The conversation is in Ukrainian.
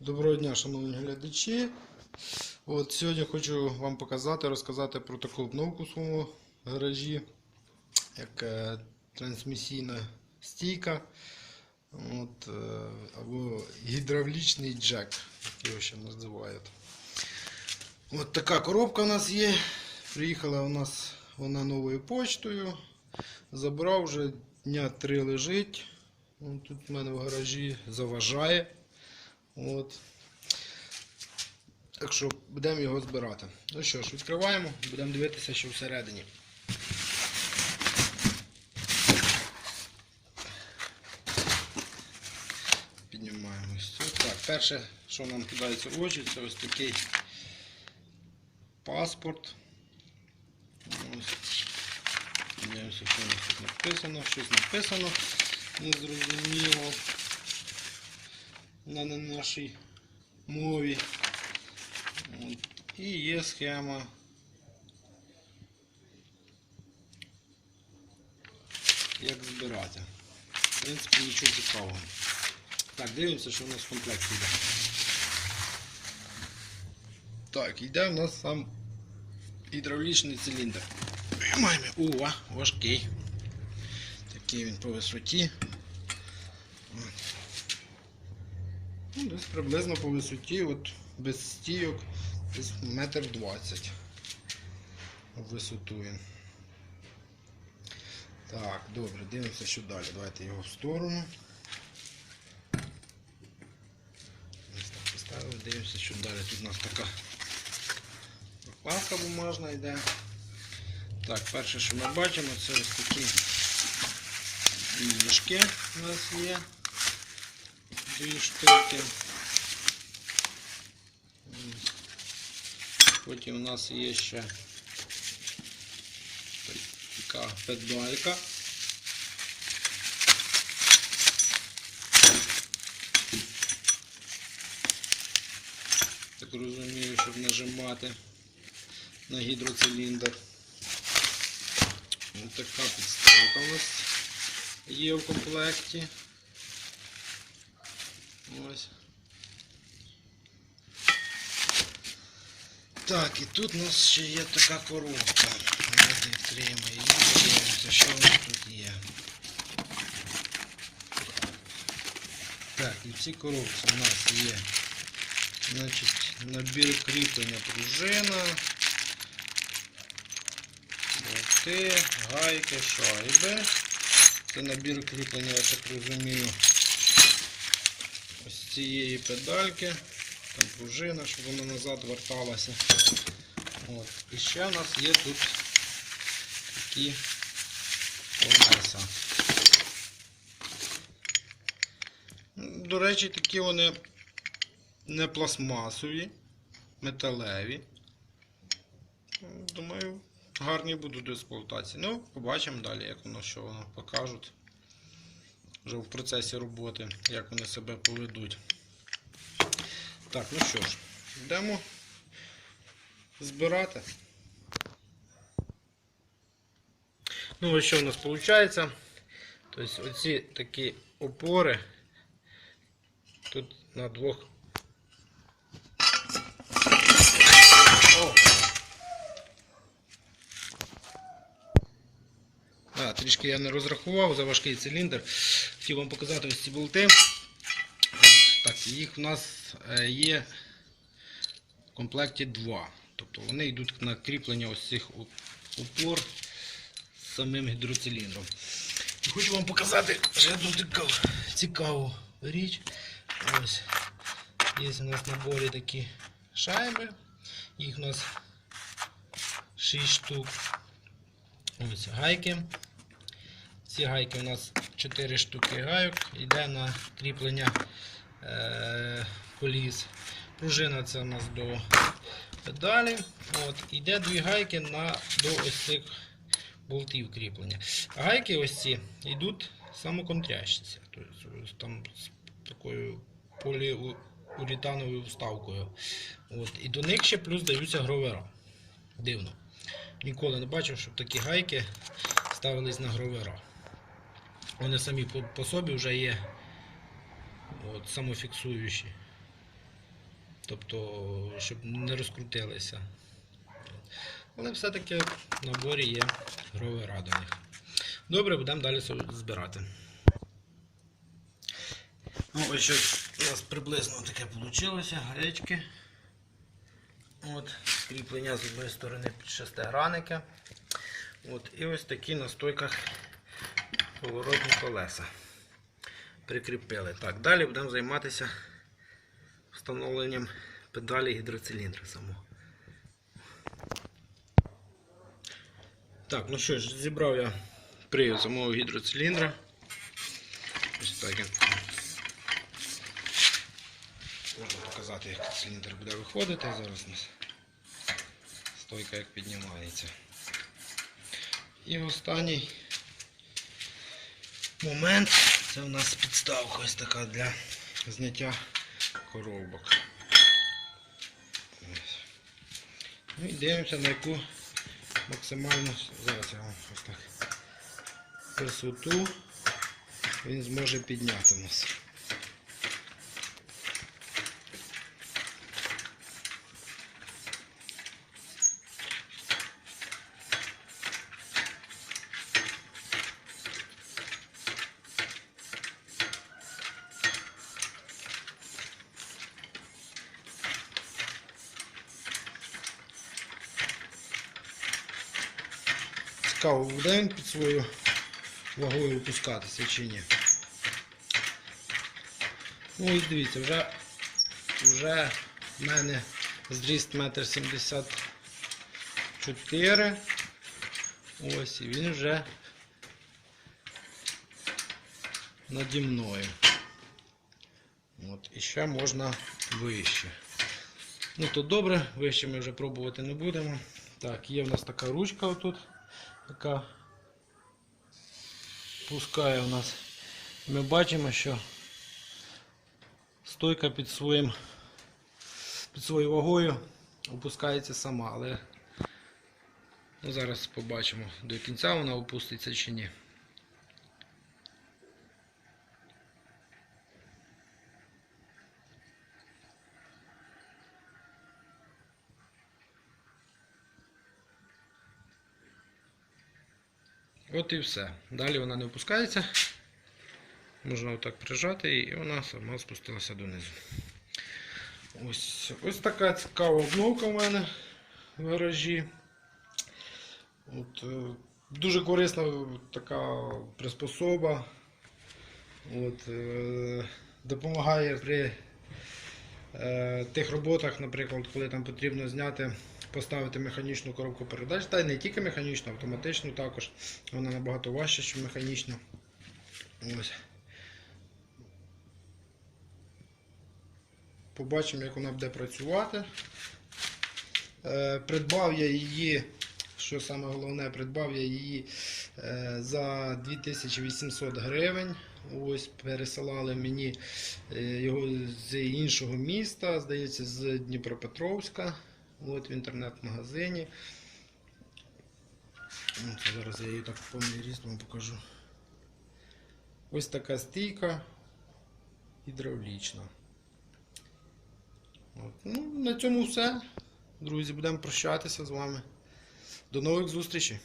Доброго дня, шановні глядачі. От сьогодні хочу вам показати, розказати про таку обновку в своєму гаражі, як е, трансмісійна стійка от, е, або гідравлічний джек, як його ще називають. От така коробка у нас є. Приїхала у нас вона новою почтою. Забрав вже дня три лежить. От Тут в мене в гаражі заважає. От. Так що будемо його збирати. Ну що ж, відкриваємо, будемо дивитися, що всередині. Піднімаємо ось цю. Так, перше, що нам кидається в очі, це ось такий паспорт. Ось. Дивимося, що у нас тут написано, щось написано, незрозуміло на нашій мові. І є схема. Як збирати. В принципі, нічого цікавого. Так, дивимося, що у нас в комплекті йде. Так, йде в нас сам гідравлічний циліндр. Маємо. О, важкий. Такий він по висоті. Ну, десь приблизно по висоті, от без стійок, десь метр двадцять висоту він. Так, добре, дивимося, що далі. Давайте його в сторону. Ось так поставили, дивимося, що далі. Тут у нас така прокладка бумажна йде. Так, перше, що ми бачимо, це ось такі мішки у нас є. Дві штуки. Потім у нас є ще така педалька. Так розумію, щоб нажимати на гідроциліндр. Ось така підставка у нас є в комплекті. Ось. Так, і тут у нас ще є така коробка. Давайте відкриємо її. Подивимося, що у нас тут є. Так, і в цій коробці у нас є значить, набір кріплення пружина, болти, гайки, шайби. Це набір кріплення, я так розумію, цієї педальки. Там пружина, щоб вона назад верталася. От. І ще у нас є тут такі колеса. До речі, такі вони не пластмасові, металеві. Думаю, гарні будуть до експлуатації. Ну, побачимо далі, як воно що воно покажуть. Вже в процесі роботи, як вони себе поведуть. Так, ну що ж, йдемо збирати. Ну, ось що в нас виходить. Тобто оці такі опори тут на двох. О! А, трішки я не розрахував за важкий циліндр. Хотів вам показати ось ці болти. Так, їх у нас е, є в комплекті два. Тобто вони йдуть на кріплення ось цих упор з самим гідроциліндром. І хочу вам показати ще одну цікаву річ. Ось є у нас наборі такі шайби. Їх у нас 6 штук. Ось гайки. Ці гайки у нас 4 штуки гайок. Йде на кріплення е, коліс. Пружина це у нас до педалі. От, Йде дві гайки на, до ось цих болтів кріплення. Гайки ось ці йдуть самоконтрящіся. Тобто, там з такою поліуретановою вставкою. От, і до них ще плюс даються гровера. Дивно. Ніколи не бачив, щоб такі гайки ставились на гровера. Вони самі по, по собі вже є от, самофіксуючі. Тобто, щоб не розкрутилися. Але все-таки в наборі є ровера до. Добре, будемо далі збирати. Ну, ось щось у нас приблизно таке вийшло, гаєчки. От, кріплення з одної сторони під шестигранники. От, і ось такі на стойках поворотні колеса. Прикріпили. Так, далі будемо займатися встановленням педалі гідроциліндра самого. Так, ну що ж, зібрав я привід самого гідроциліндра. Ось так. він. Можна показати, як циліндр буде виходити. Зараз у нас стойка як піднімається. І останній момент це у нас підставка ось така для зняття коробок. Ну і дивимося на яку максимальну зараз я вам ось так висоту він зможе підняти нас. Цікаво, буде він під свою вагою опускатися чи ні. Ну і дивіться, вже, вже в мене зріст 1,74 м. Ось, і він вже наді мною. От, і ще можна вище. Ну то добре, вище ми вже пробувати не будемо. Так, є в нас така ручка отут, яка пускає у нас. Ми бачимо, що стойка під своїм під своєю вагою опускається сама, але ну, зараз побачимо до кінця вона опуститься чи ні. От і все. Далі вона не опускається. Можна отак прижати і вона сама спустилася донизу. Ось ось така цікава обновка в мене в гаражі. От, е, дуже корисна така приспособа. От, е, допомагає при тих роботах, наприклад, коли там потрібно зняти, поставити механічну коробку передач, та й не тільки механічну, автоматичну також. Вона набагато важча, ніж механічна. Ось. Побачимо, як вона буде працювати. Е, придбав я її, що саме головне, придбав я її е, за 2800 гривень. Ось пересилали мені е, його з іншого міста, здається, з Дніпропетровська. От в інтернет-магазині. Ну, зараз я її так повний ріст покажу. Ось така стійка гідравлічна. От. Ну, на цьому все. Друзі, будемо прощатися з вами. До нових зустрічей!